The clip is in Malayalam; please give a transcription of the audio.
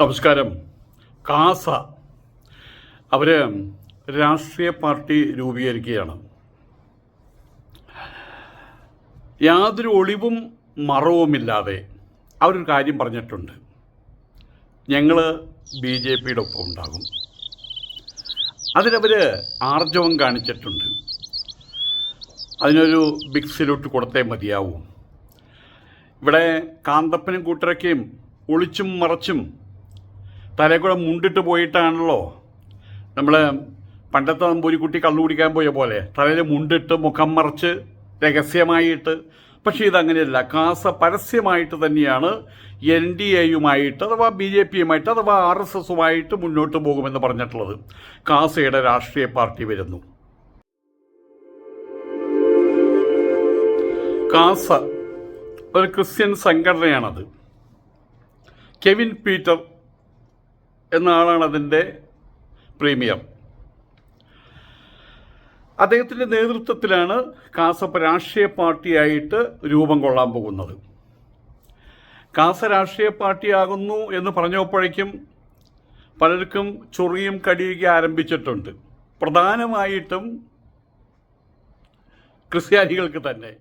നമസ്കാരം. കാസ. അവർ രാഷ്ട്രീയ പാർട്ടി രൂപീകരിക്കുകയാണ്. യാതൊരു ഒളിവും മറവുമില്ലാതെ അവരൊരു കാര്യം പറഞ്ഞിട്ടുണ്ട്. ഞങ്ങൾ ബി ജെ പിയുടെ ഒപ്പം ഉണ്ടാകും. അതിനവർ ആർജവം കാണിച്ചിട്ടുണ്ട്. അതിനൊരു ബിഗ് സല്യൂട്ട് കൊടുത്തേ മതിയാവും. ഇവിടെ കാന്തപ്പനും കൂട്ടരക്കയും ഒളിച്ചും മറച്ചും തലേ മുണ്ടിട്ട് പോയിട്ടാണല്ലോ. നമ്മൾ പണ്ടത്തെ നമ്പൂരിക്കുട്ടി കള്ളു കുടിക്കാൻ പോയ പോലെ തലയിൽ മുണ്ടിട്ട് മുഖം മറച്ച് രഹസ്യമായിട്ട്. പക്ഷേ ഇതങ്ങനെയല്ല. കാസ പരസ്യമായിട്ട് തന്നെയാണ് എൻ ഡി എയുമായിട്ട് അഥവാ ബി ജെ പിയുമായിട്ട് അഥവാ ആർ എസ് എസുമായിട്ട് മുന്നോട്ട് പോകുമെന്ന് പറഞ്ഞിട്ടുള്ളത്. കാസയുടെ രാഷ്ട്രീയ പാർട്ടി വരുന്നു. കാസ ഒരു ക്രിസ്ത്യൻ സംഘടനയാണത്. കെവിൻ പീറ്റർ എന്ന ആളാണ് അതിന്റെ പ്രീമിയം. അദ്ദേഹത്തിന്റെ നേതൃത്വത്തിലാണ് കാസപ്പ് രാഷ്ട്രീയ പാർട്ടിയായിട്ട് രൂപം കൊള്ളാൻ പോകുന്നത്. കാസ രാഷ്ട്രീയ പാർട്ടിയാകുന്നു എന്ന് പറഞ്ഞപ്പോഴേക്കും പലർക്കും ചൊറിയും കടിയുക ആരംഭിച്ചിട്ടുണ്ട്. പ്രധാനമായിട്ടും ക്രിസ്ത്യാനികൾക്ക് തന്നെ.